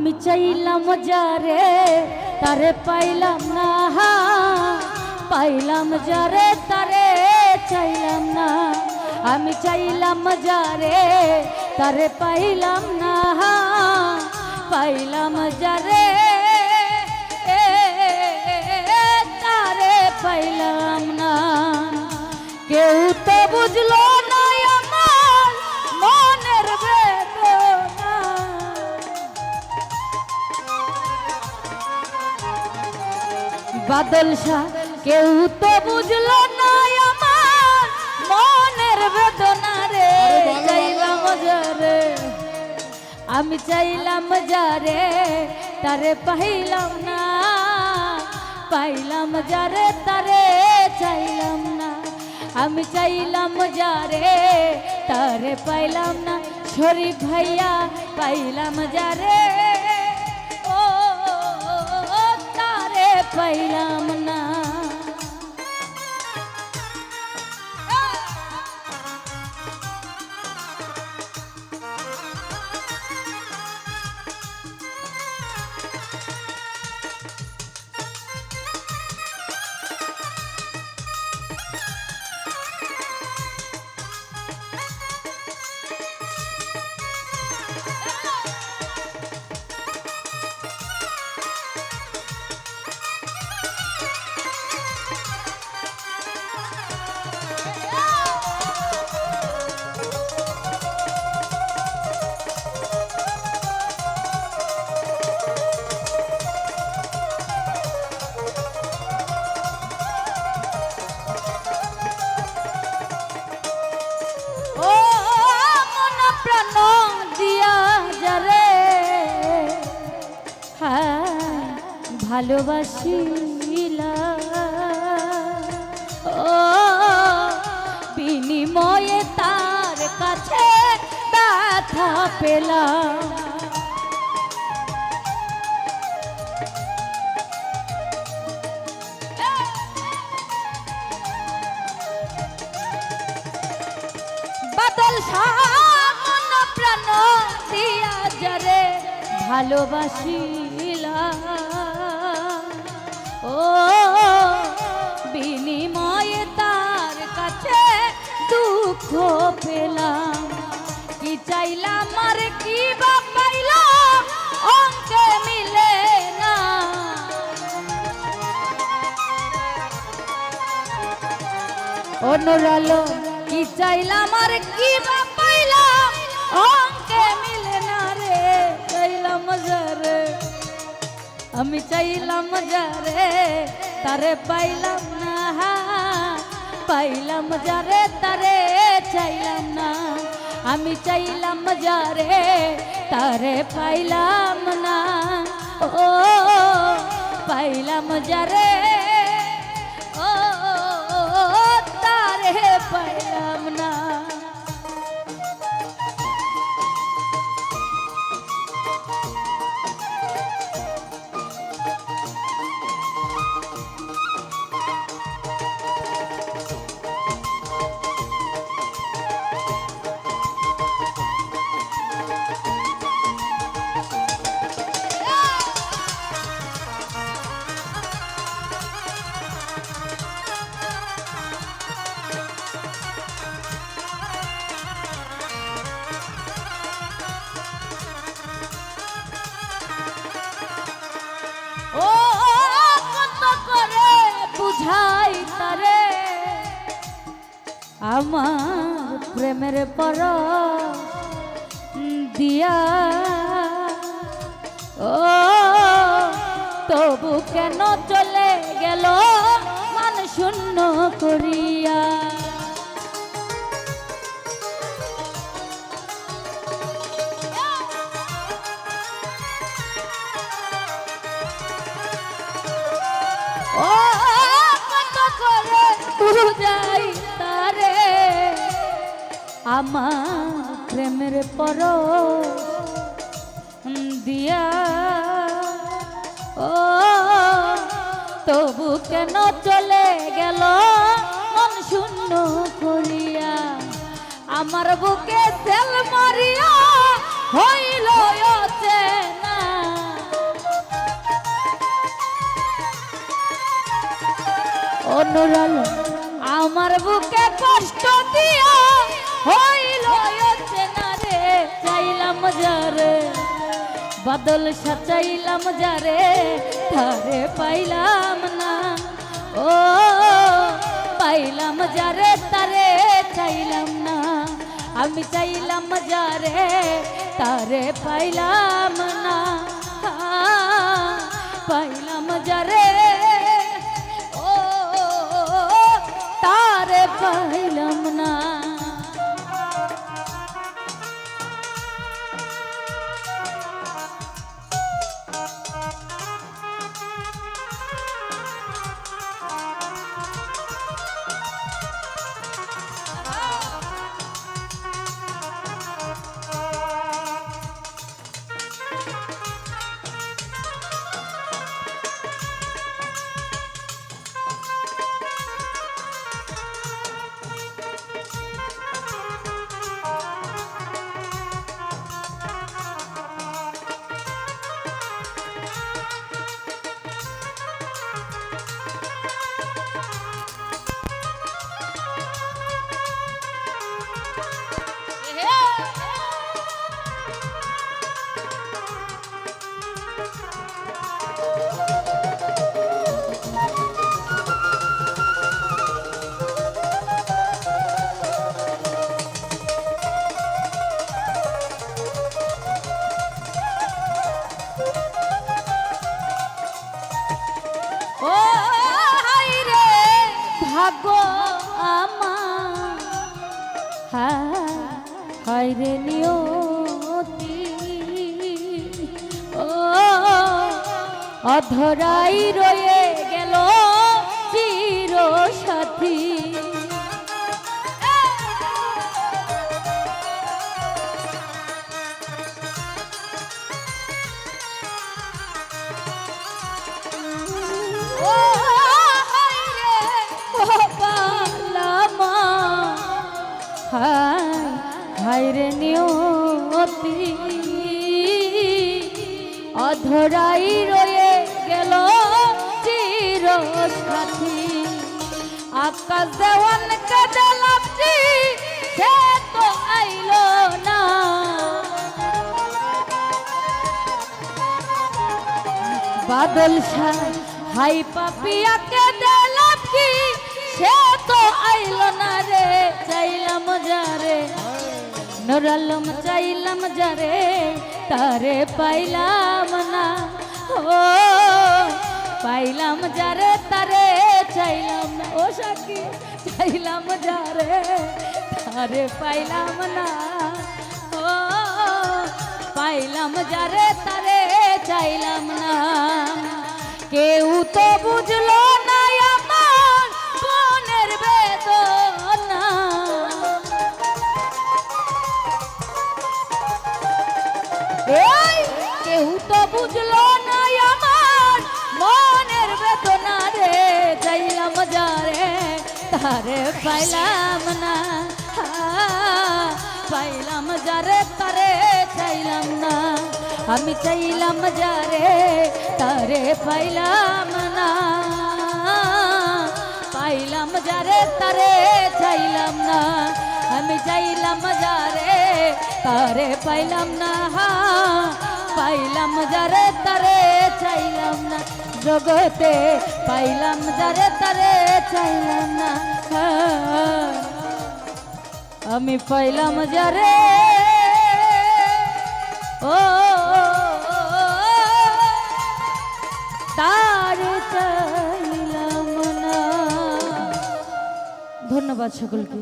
আমি চাইলাম যারে, তারে পাইলাম না। পাইলাম যারে, তারে চাইলাম না। আমি চাইলাম যারে, তারে পাইলাম না। পাইলাম যারে বাদল শাহ কেউ তো বুঝলো না আমার মনের বেদনা রে। চাইলাম যারে আমি চাইলাম যারে তারে পাইলাম না। পাইলাম যারে তারে চাইলাম না। আমি চাইলাম যারে তারে পাইলাম না। শরীফ ভাইয়া পাইলাম যারে। পাইলাম না ভালোবাসিলা ও বিনিময়ে তার কাছে ব্যথা পেলাম। বাদল সামন প্রাণ দিয়া যারে ভালোবাসিলা। ও, বিনিময়ে তার কাছে দুঃখ পেলাম। কি চাইলাম আর কি বা পাইলাম অঙ্কে মিলে না। অনুরালো, কি চাইলাম আর কি বা আমি চাইলাম যারে তারে পাইলাম না। পাইলাম যারে তারে চাইলাম না। আমি চাইলাম যারে তারে পাইলাম না। ও, পাইলাম যারে আমার প্রেমের পর দিয়া। ও তবু কেন চলে গেল? মান শূন্য করিয়া। আমার প্রেমের পর দিয়া। ও, তবু কেন চলে গেল? মন শূন্য করিয়া আমার বুকে সেল মারিয়া হইল অনুরাল আমার বুকে কষ্ট দিয়া হইল চেনা রে, চাইলাম যারে বাদল সাচাইলাম যারে তারে পাইলাম না। ও, পাইলাম যারে তারে চাইলাম না। আমি চাইলাম যারে তারে পাইলাম না। পাইলাম ভাগ্য আমার। ও অধরাই রয়ে হাই হাই রে নিয়তি। অধরাই রয়ে গেল চির সাথী আকাশ দেওয়ান কাজলাম সে তো আইলো না। বাদল শাহ হাই পাপিয়াকে দিলাম কি সে তো আইল না। চাইলাম যারে নরালম চাইলাম যারে, তারে পাইলাম না। ও, পাইলাম যারে, তারে চাইলাম ও সাকি চাইলাম যারে, তারে পাইলাম না। ও, পাইলাম যারে, তারে চাইলাম না। কেউ তো বুঝলো তারে পাইলাম না। পাইলাম যারে তারে চাইলাম না। আমি চাইলাম যারে, তারে পাইলাম না। পাইলাম যারে, তারে চাইলাম না। আমি চাইলাম যারে, তারে পাইলাম না। পাইলাম যারে, তারে চাইলাম না। জগতে পাইলাম যারে তারে চাইলাম না আমি পাইলাম যারে ও তার চাইলাম না ধন্যবাদ সকলকে